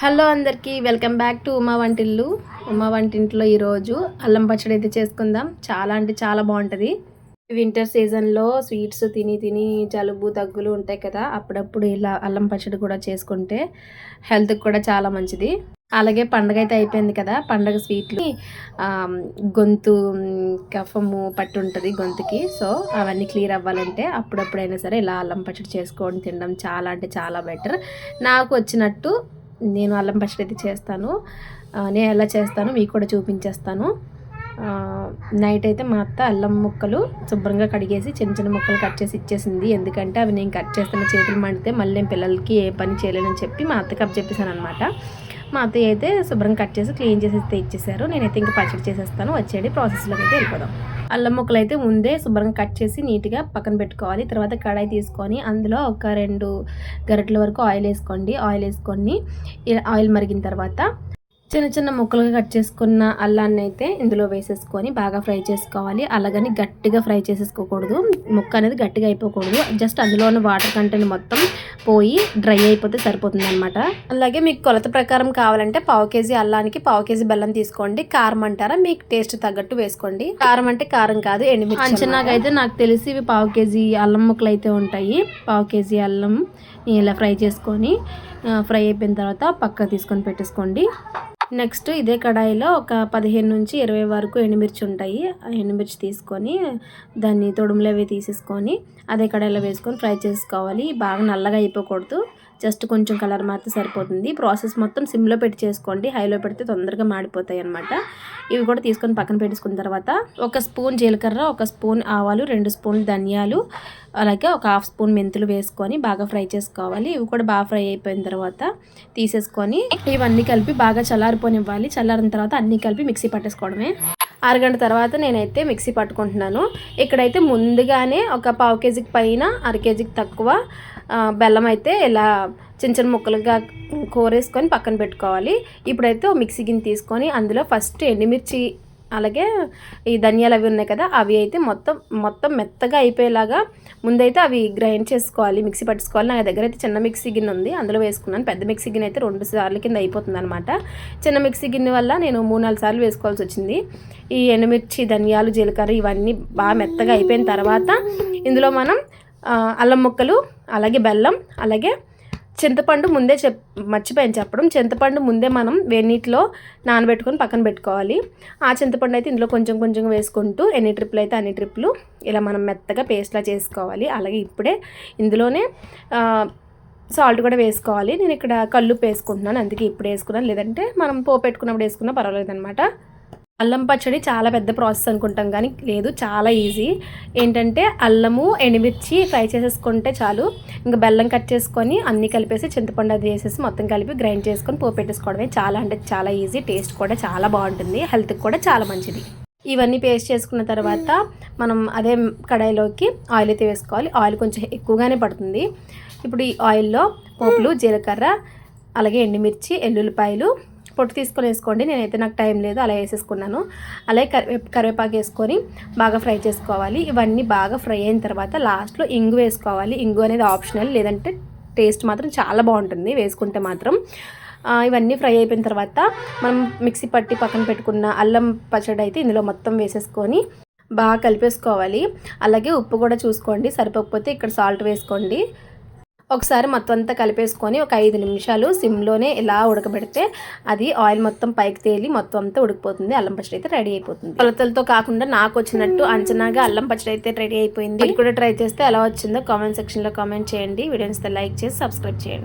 Hello అందరికీ welcome back to Uma వంటిల్లు. ఉమా వంటింట్లో ఈరోజు అల్లం పచ్చడి అయితే చేసుకుందాం. చాలా అంటే చాలా బాగుంటుంది. వింటర్ సీజన్లో స్వీట్స్ తిని తిని జలుబు దగ్గులు ఉంటాయి కదా అప్పుడప్పుడు ఇలా అల్లం పచ్చడి కూడా చేసుకుంటే హెల్త్కి కూడా చాలా మంచిది. అలాగే పండగ అయితే అయిపోయింది కదా పండగ స్వీట్లు గొంతు కఫము పట్టు ఉంటుంది గొంతుకి. సో అవన్నీ క్లియర్ అవ్వాలంటే అప్పుడప్పుడైనా సరే ఇలా అల్లం పచ్చడి చేసుకొని తినడం చాలా అంటే చాలా బెటర్. నాకు వచ్చినట్టు నేను అల్లం పచ్చడి అయితే చేస్తాను. నేను ఎలా చేస్తాను మీకు కూడా చూపించేస్తాను. నైట్ అయితే మా అత్త అల్లం ముక్కలు శుభ్రంగా కడిగేసి చిన్న చిన్న ముక్కలు కట్ చేసి ఇచ్చేసింది. ఎందుకంటే అవి నేను కట్ చేస్తున్న చేతులు మండితే మళ్ళీ నేను పిల్లలకి ఏ పని చేయలేనని చెప్పి మా అత్తకి అప్ చెప్పేశాను అనమాట మా అత్తయ్య అయితే శుభ్రంగా కట్ చేసి క్లీన్ చేసి ఇచ్చేసారు. నేనైతే ఇంకా పచ్చడి చేసేస్తాను. వచ్చేది ప్రాసెస్లోకి అయితే వెళ్ళిపోదాం. అల్లం ముక్కలు అయితే ముందే శుభ్రంగా కట్ చేసి నీట్గా పక్కన పెట్టుకోవాలి. తర్వాత కడాయి తీసుకొని అందులో ఒక రెండు గరిటెల వరకు ఆయిల్ వేసుకోండి. ఆయిల్ వేసుకొని ఆయిల్ మరిగిన తర్వాత చిన్న చిన్న ముక్కలుగా కట్ చేసుకున్న అల్లాన్ని అయితే ఇందులో వేసేసుకొని బాగా ఫ్రై చేసుకోవాలి. అలాగని గట్టిగా ఫ్రై చేసేసుకోకూడదు. ముక్క అనేది గట్టిగా అయిపోకూడదు. జస్ట్ అందులో ఉన్న వాటర్ కంటెంట్ మొత్తం పోయి డ్రై అయిపోతే సరిపోతుంది అనమాట అలాగే మీకు కొలత ప్రకారం కావాలంటే పావు కేజీ అల్లానికి పావు కేజీ బెల్లం తీసుకోండి. కారం అంటారా మీకు టేస్ట్ తగ్గట్టు వేసుకోండి. కారం అంటే కారం కాదు ఎండుమిర్చి అంచనాగా అయితే నాకు తెలిసి ఇవి పావు కేజీ అల్లం ముక్కలు అయితే ఉంటాయి. పావు కేజీ అల్లం ఇలా ఫ్రై చేసుకొని ఫ్రై అయిపోయిన తర్వాత పక్క తీసుకొని పెట్టేసుకోండి. నెక్స్ట్ ఇదే కడాయిలో ఒక పదిహేను నుంచి ఇరవై వరకు ఎండుమిర్చి ఉంటాయి. ఆ ఎండుమిర్చి తీసుకొని దాన్ని తొడుములు అవి తీసేసుకొని అదే కడాయిలో వేసుకొని ఫ్రై చేసుకోవాలి. బాగా నల్లగా అయిపోకూడదు. జస్ట్ కొంచెం కలర్ మారితే సరిపోతుంది. ప్రాసెస్ మొత్తం సిమ్లో పెట్టి చేసుకోండి. హైలో పెడితే తొందరగా మాడిపోతాయి అనమాట ఇవి కూడా తీసుకొని పక్కన పెట్టేసుకున్న తర్వాత ఒక స్పూన్ జీలకర్ర ఒక స్పూన్ ఆవాలు రెండు స్పూన్ ధనియాలు అలాగే ఒక హాఫ్ స్పూన్ మెంతులు వేసుకొని బాగా ఫ్రై చేసుకోవాలి. ఇవి కూడా బాగా ఫ్రై అయిపోయిన తర్వాత తీసేసుకొని ఇవన్నీ కలిపి బాగా చల్లారిపోనివ్వాలి. చల్లారిన తర్వాత అన్నీ కలిపి మిక్సీ పట్టేసుకోవడమే. అరగంట తర్వాత నేనైతే మిక్సీ పట్టుకుంటున్నాను. ఇక్కడైతే ముందుగానే ఒక పావు కేజీకి పైన అర కేజీకి తక్కువ బెల్లం అయితే ఇలా చిన్న చిన్న ముక్కలుగా కోరేసుకొని పక్కన పెట్టుకోవాలి. ఇప్పుడైతే మిక్సీ గిన్నె తీసుకొని అందులో ఫస్ట్ ఎండుమిర్చి అలాగే ఈ ధనియాలు అవి ఉన్నాయి కదా అవి అయితే మొత్తం మొత్తం మెత్తగా అయిపోయేలాగా ముందైతే అవి గ్రైండ్ చేసుకోవాలి మిక్సీ పట్టుకోవాలి నా దగ్గర అయితే చిన్న మిక్సీ గిన్నె ఉంది అందులో వేసుకున్నాను. పెద్ద మిక్సీ గిన్నె అయితే రెండు సార్లు కింద అయిపోతుంది అనమాట చిన్న మిక్సీ గిన్నె వల్ల నేను మూడు నాలుగు సార్లు వేసుకోవాల్సి వచ్చింది. ఈ ఎండుమిర్చి ధనియాలు జీలకర్ర ఇవన్నీ బాగా మెత్తగా అయిపోయిన తర్వాత ఇందులో మనం అల్లం ముక్కలు అలాగే బెల్లం అలాగే చింతపండు ముందే చెప్ మర్చిపోయాను చెప్పడం. చింతపండు ముందే మనం వేడినీటిలో నానబెట్టుకొని పక్కన పెట్టుకోవాలి. ఆ చింతపండు అయితే ఇందులో కొంచెం కొంచెం వేసుకుంటూ ఎన్ని ట్రిప్లు అయితే అన్ని ట్రిప్లు ఇలా మనం మెత్తగా పేస్ట్లా చేసుకోవాలి. అలాగే ఇప్పుడే ఇందులోనే సాల్ట్ కూడా వేసుకోవాలి. నేను ఇక్కడ కల్లుప్పు వేసుకుంటున్నాను. అందుకే ఇప్పుడు వేసుకున్నాను. లేదంటే మనం పోపు పెట్టుకున్నప్పుడు వేసుకున్నా పర్వాలేదు అనమాట అల్లం పచ్చడి చాలా పెద్ద ప్రాసెస్ అనుకుంటాం కానీ లేదు చాలా ఈజీ. ఏంటంటే అల్లము ఎండుమిర్చి ఫ్రై చేసేసుకుంటే చాలు. ఇంకా బెల్లం కట్ చేసుకొని అన్నీ కలిపేసి చింతపండు అది వేసేసి మొత్తం కలిపి గ్రైండ్ చేసుకొని పోపు పెట్టేసుకోవడమే చాలా అంటే చాలా ఈజీ. టేస్ట్ కూడా చాలా బాగుంటుంది. హెల్త్కి కూడా చాలా మంచిది. ఇవన్నీ పేస్ట్ చేసుకున్న తర్వాత మనం అదే కడాయిలోకి ఆయిల్ అయితే వేసుకోవాలి. ఆయిల్ కొంచెం ఎక్కువగానే పడుతుంది. ఇప్పుడు ఈ ఆయిల్లో పోపులు జీలకర్ర అలాగే ఎండుమిర్చి ఎల్లుల్లిపాయలు పొట్టు తీసుకొని వేసుకోండి. నేనైతే నాకు టైం లేదు అలా వేసేసుకున్నాను. అలాగే కరివే కరివేపాకు వేసుకొని బాగా ఫ్రై చేసుకోవాలి. ఇవన్నీ బాగా ఫ్రై అయిన తర్వాత లాస్ట్లో ఇంగు వేసుకోవాలి. ఇంగు అనేది ఆప్షనల్ లేదంటే టేస్ట్ మాత్రం చాలా బాగుంటుంది వేసుకుంటే మాత్రం. ఇవన్నీ ఫ్రై అయిపోయిన తర్వాత మనం మిక్సీ పట్టి పక్కన పెట్టుకున్న అల్లం పచ్చడి అయితే ఇందులో మొత్తం వేసేసుకొని బాగా కలిపేసుకోవాలి. అలాగే ఉప్పు కూడా చూసుకోండి. సరిపోకపోతే ఇక్కడ సాల్ట్ వేసుకోండి. ఒకసారి మొత్తం అంతా కలిపేసుకొని ఒక ఐదు నిమిషాలు సిమ్లోనే ఇలా ఉడకబెడితే అది ఆయిల్ మొత్తం పైకి తేలి మొత్తం అంతా ఉడికిపోతుంది. అల్లం పచ్చడి అయితే రెడీ అయిపోతుంది. కొలతలతో కాకుండా నాకు వచ్చినట్టు అంచనాగా అల్లం పచ్చడి అయితే రెడీ అయిపోయింది. ఇది కూడా ట్రై చేస్తే ఎలా వచ్చిందో కామెంట్ సెక్షన్లో కామెంట్ చేయండి. వీడియోస్ లైక్ చేసి సబ్స్క్రైబ్ చేయండి.